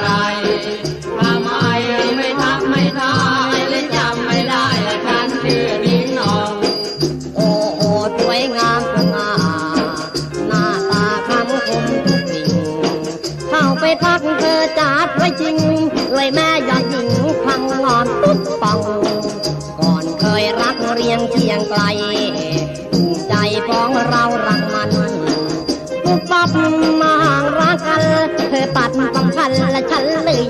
ไหรทำไมไม่ทักไม่ทายเลยจำไม่ได้ละฉันคือนิ้งนองโอ้สวยงามสง่าหน้าตาคำคมทุกสิ่งเข้าไปทักเธอจัดไว้จริง เคียงไกใจของเรารักมันปุ๊บปั๊บมางรักกันเธอตัดสัมพันและฉันเลย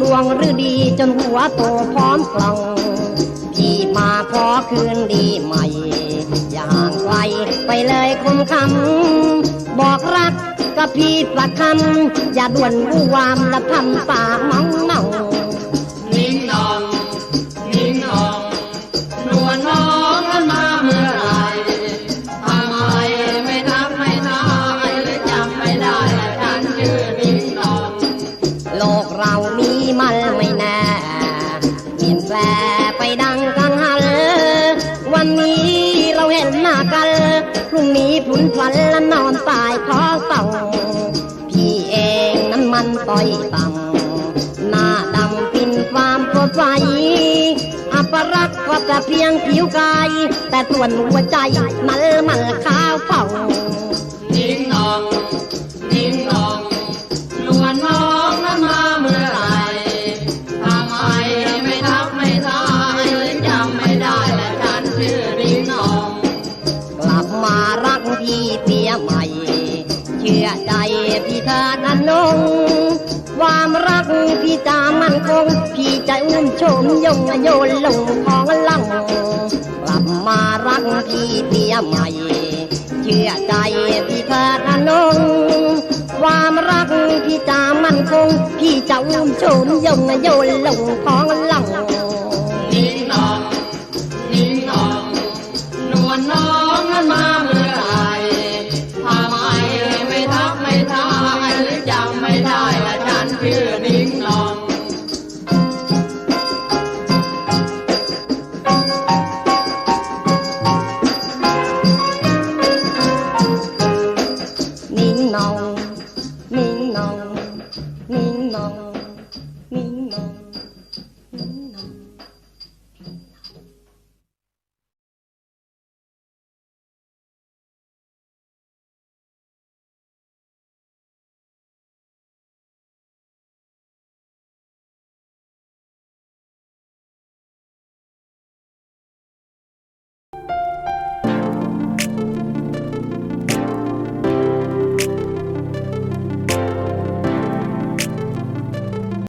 ดวงหรือดีจนหัวโตพร้อมกล่อง พี่มาขอคืนดีใหม่ อย่างไกลไปเลยคมคำบอกรักกับพี่สักคำอย่าด่วนผู้วามและทำปากมาเมา ห็นหน้ากันพรุ่งนี้ผุนพลันและนอนตายท้องเต่าพี่เองนั้นมันต่อยต่ำหน้าดำปินความสดใสอัปรักก็จะเพียงผิวกาย แต่ส่วนหัวใจมันมันขาวเป่านิ้งหนอง อใจพี่เธอนั้นนงความรักพี่จะมั่นคง พี่ใจอุ้มชมยงโยนลงของลังกลับมารักพี่เสียใหม่ เชื่อใจพี่เธอนั้นนงความรักพี่จะมั่นคง พี่จะอุ้มชมยงโยนลงของลัง ได้ละฉันชื่อนิ้งนองนิ่งนองนิ่งนองนิ่งนอง